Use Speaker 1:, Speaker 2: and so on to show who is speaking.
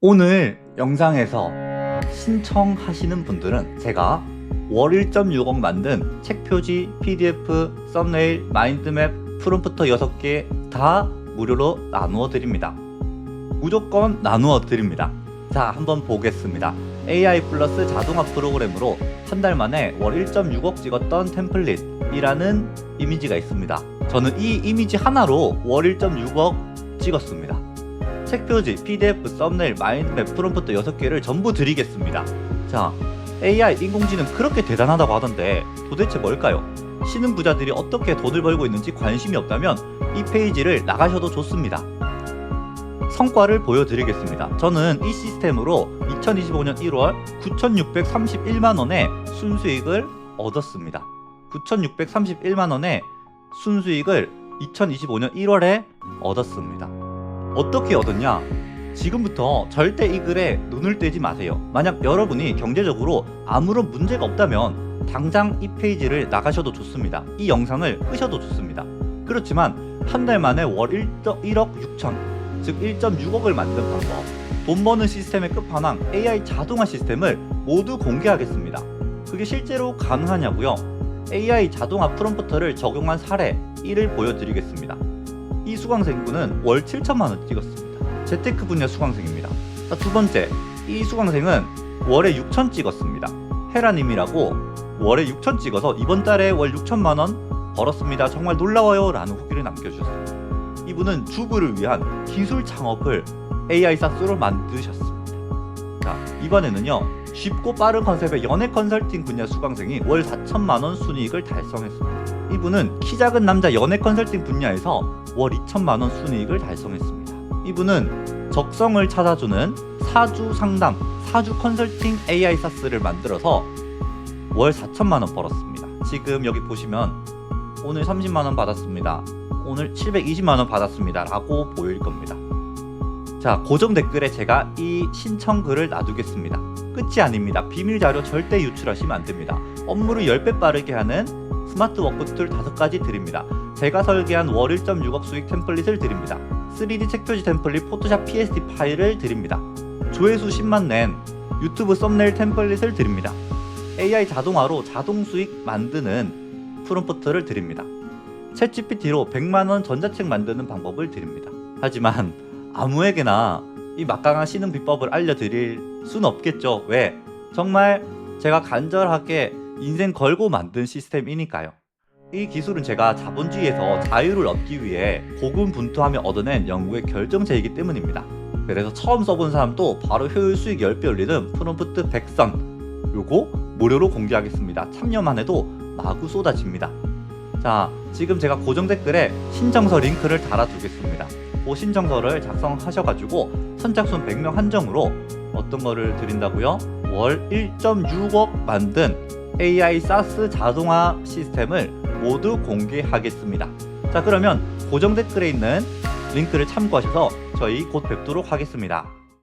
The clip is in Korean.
Speaker 1: 오늘 영상에서 신청하시는 분들은 제가 월 1.6억 만든 책 표지, PDF, 썸네일, 마인드맵, 프롬프터 6개 다 무료로 나누어 드립니다. 무조건 나누어 드립니다. 자, 한번 보겠습니다. AI 플러스 자동화 프로그램으로 한 달 만에 월 1.6억 찍었던 템플릿이라는 이미지가 있습니다. 저는 이 이미지 하나로 월 1.6억 찍었습니다. 책 표지, PDF, 썸네일, 마인드맵, 프롬프트 6개를 전부 드리겠습니다. 자, AI 인공지능 그렇게 대단하다고 하던데 도대체 뭘까요? 신흥 부자들이 어떻게 돈을 벌고 있는지 관심이 없다면 이 페이지를 나가셔도 좋습니다. 성과를 보여드리겠습니다. 저는 이 시스템으로 2025년 1월 9,631만원의 순수익을 얻었습니다. 9,631만원의 순수익을 2025년 1월에 얻었습니다. 어떻게 얻었냐? 지금부터 절대 이 글에 눈을 떼지 마세요. 만약 여러분이 경제적으로 아무런 문제가 없다면 당장 이 페이지를 나가셔도 좋습니다. 이 영상을 끄셔도 좋습니다. 그렇지만 한 달 만에 월 1, 1억 6천, 즉 1.6억을 만든 방법, 돈 버는 시스템의 끝판왕 AI 자동화 시스템을 모두 공개하겠습니다. 그게 실제로 가능하냐고요? AI 자동화 프롬프터를 적용한 사례 1을 보여드리겠습니다. 이 수강생분은 월 7천만 원 찍었습니다. 재테크 분야 수강생입니다. 자, 두 번째, 이 수강생은 월에 6천 찍었습니다. 헤라님이라고 월에 6천 찍어서 이번 달에 월 6천만 원 벌었습니다. 정말 놀라워요 라는 후기를 남겨주셨습니다. 이분은 주부를 위한 기술 창업을 AI 사스로 만드셨습니다. 자, 이번에는요. 쉽고 빠른 컨셉의 연애 컨설팅 분야 수강생이 월 4천만 원 순이익을 달성했습니다. 이분은 키 작은 남자 연애 컨설팅 분야에서 월 2천만 원 순이익을 달성했습니다. 이분은 적성을 찾아주는 사주 상담, 사주 컨설팅 AI 사스를 만들어서 월 4천만 원 벌었습니다. 지금 여기 보시면 오늘 30만 원 받았습니다. 오늘 720만 원 받았습니다. 라고 보일 겁니다. 자, 고정 댓글에 제가 이 신청글을 놔두겠습니다. 끝이 아닙니다. 비밀 자료 절대 유출하시면 안 됩니다. 업무를 10배 빠르게 하는 스마트 워크 툴 5가지 드립니다. 제가 설계한 월 1.6억 수익 템플릿을 드립니다. 3D 책 표지 템플릿 포토샵 PSD 파일을 드립니다. 조회수 10만 낸 유튜브 썸네일 템플릿을 드립니다. AI 자동화로 자동 수익 만드는 프롬프트를 드립니다. 챗 GPT로 100만원 전자책 만드는 방법을 드립니다. 하지만 아무에게나 이 막강한 신흥 비법을 알려드릴 수는 없겠죠. 왜? 정말 제가 간절하게 인생 걸고 만든 시스템이니까요. 이 기술은 제가 자본주의에서 자유를 얻기 위해 고군분투하며 얻어낸 연구의 결정체이기 때문입니다. 그래서 처음 써본 사람도 바로 효율 수익 10배 올리는 프롬프트 100선 요거 무료로 공개하겠습니다. 참여만 해도 마구 쏟아집니다. 자, 지금 제가 고정 댓글에 신청서 링크를 달아두겠습니다. 그 신청서를 작성하셔가지고 선착순 100명 한정으로 어떤 거를 드린다고요? 월 1.6억 만든 AI 사스 자동화 시스템을 모두 공개하겠습니다. 자, 그러면 고정 댓글에 있는 링크를 참고하셔서 저희 곧 뵙도록 하겠습니다.